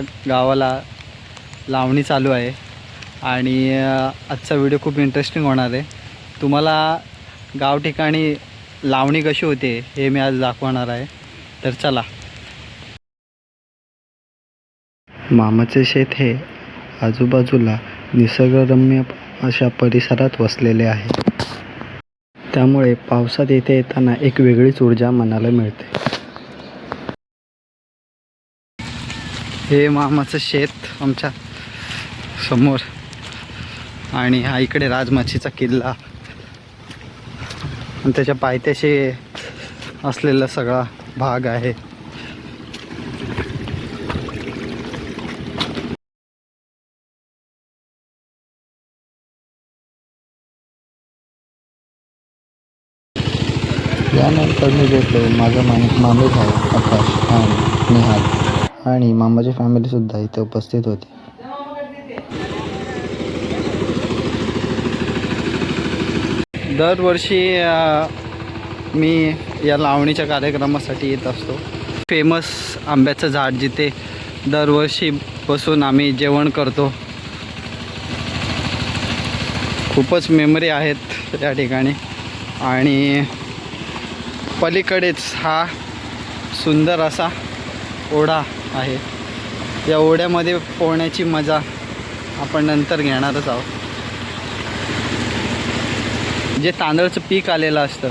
गावाला लावणी चालू आहे. आणि आजचा व्हिडिओ खूप इंटरेस्टिंग होणार आहे. तुम्हाला गाव ठिकाणी लावणी कशी होते हे मी आज दाखवणार आहे. तर चला. मामाचे शेत हे आजूबाजूला निसर्गरम्य अशा परिसरात वसलेले आहे. त्यामुळे पावसात येथे येताना एक वेगळीच ऊर्जा मनाला मिळते. हे मामाचं शेत आमच्यासमोर. आणि हा इकडे राजमाचीचा किल्ला. आणि त्याच्या पायथ्याशी असलेला सगळा भाग आहे. यानंतर मी भेटलो माझा माणूस मामे भाऊ आकाश आणि निहाल. आणि मामाची फॅमिलीसुद्धा इथे उपस्थित होती. दरवर्षी मी या लावणीच्या कार्यक्रमासाठी येत असतो. फेमस आंब्याचं झाड जिथे दरवर्षी बसून आम्ही जेवण करतो. खूपच मेमरी आहेत या ठिकाणी. आणि पलीकडेच हा सुंदर असा ओढा आहे. या ओढ्यामध्ये पोहण्याची मजा आपण नंतर घेणारच आहोत. जे तांदळाचं पीक आलेलं असतं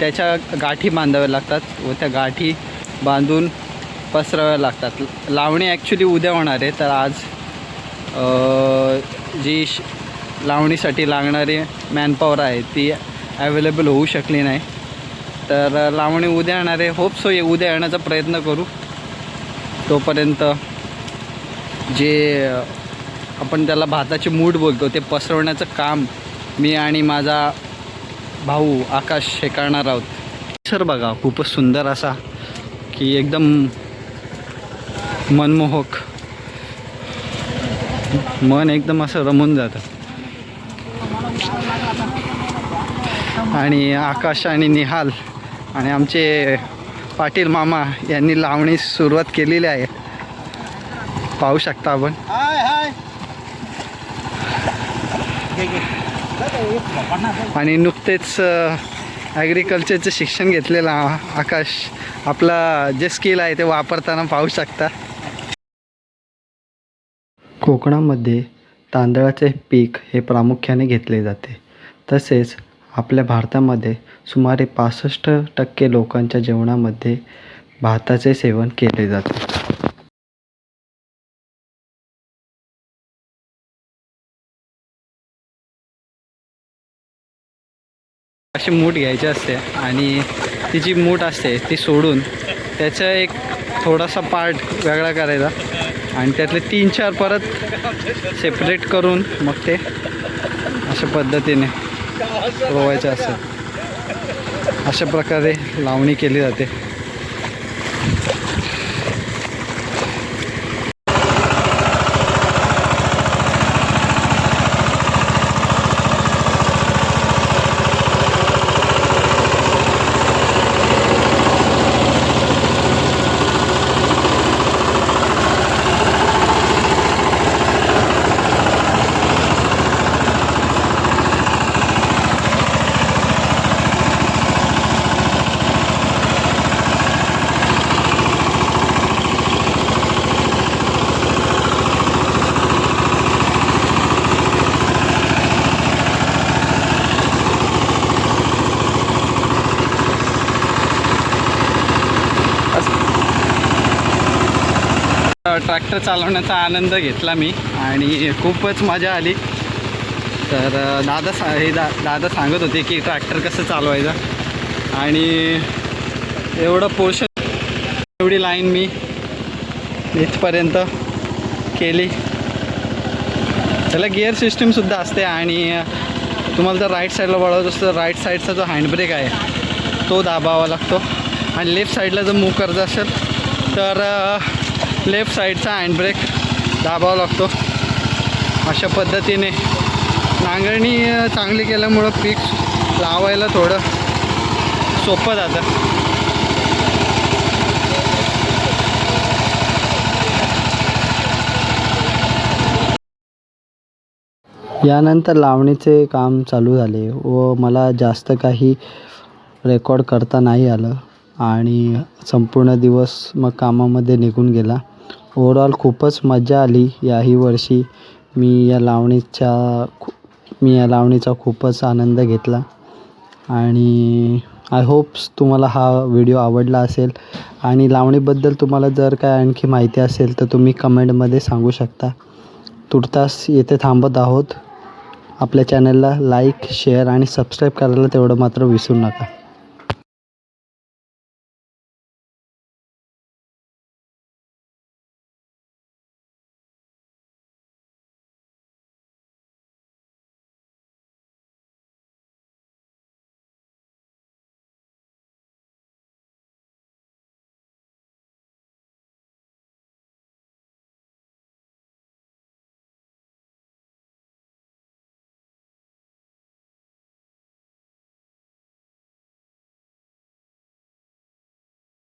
त्याच्या गाठी बांधाव्या लागतात व त्या गाठी बांधून पसराव्या लागतात. लावणी ॲक्च्युली उद्या होणार आहे तर आज जी श लावणीसाठी लागणारी मॅनपॉवर आहे ती अवेलेबल होऊ शकली नाही. तर लावणी उद्या येणार आहे. होप सो उद्या येण्याचा प्रयत्न करू. तोपर्यंत जे आपण त्याला भाताची मूठ बोलतो ते पसरवण्याचं काम मी आणि माझा भाऊ आकाश हे करणार आहोत. सर बघा खूपच सुंदर असा की एकदम मनमोहक. मन एकदम असं रमून जातं. आणि आकाश आणि निहाल आणि आमचे पाटील मामा यांनी लावणी सुरुवात केलेली आहे. पाहू शकता आपण. आणि नुकतेच ॲग्रिकल्चरचं शिक्षण घेतलेलं आकाश आपला जे स्किल आहे ते वापरताना पाहू शकता. कोकणामध्ये तांदळाचे पीक हे प्रामुख्याने घेतले जाते. तसेच आपल्या भारतामध्ये सुमारे पासष्ट टक्के लोकांच्या जेवणामध्ये भाताचे सेवन केले जाते. अशी मूठ घ्यायची असते आणि ती जी मूठ असते ती सोडून त्याचा एक थोडासा पार्ट वेगळा करायचा आणि त्यातले तीन चार परत सेपरेट करून मग ते अशा पद्धतीने रोवायचे असतात. अशा प्रकारे लावणी केली जाते. ट्रॅक्टर चालवण्याचा आनंद घेतला मी आणि खूपच मजा आली. तर दादा सा हे दा दादा सांगत होते की ट्रॅक्टर कसं चालवायचं आणि एवढं पोर्शन एवढी लाईन मी इथपर्यंत केली. त्याला गिअर सिस्टीमसुद्धा असते आणि तुम्हाला जर राईट साईडला वळवत असतं राईट साईडचा जो हँडब्रेक आहे तो दाबावा लागतो. आणि लेफ्ट साईडला जर मूव करत असेल तर लेफ्ट साईडचा हँडब्रेक दाबावा लागतो. अशा पद्धतीने नांगरणी चांगली केल्यामुळं पीक लावायला थोडं सोपं जातं. यानंतर लावणीचे काम चालू झाले व मला जास्त काही रेकॉर्ड करता नाही आलं आणि संपूर्ण दिवस मग कामामध्ये निघून गेला. ओवरऑल खूपच मजा आली याही वर्षी. मी या लावणीच्या खू मी या लावणीचा खूपच आनंद घेतला. आणि आय होप्स तुम्हाला हा व्हिडिओ आवडला असेल. आणि लावणीबद्दल तुम्हाला जर काय आणखी माहिती असेल तर तुम्ही कमेंटमध्ये सांगू शकता. तुर्तास येथे थांबत आहोत. आपल्या चॅनलला लाईक शेअर आणि सबस्क्राईब करायला तेवढं मात्र विसरू नका.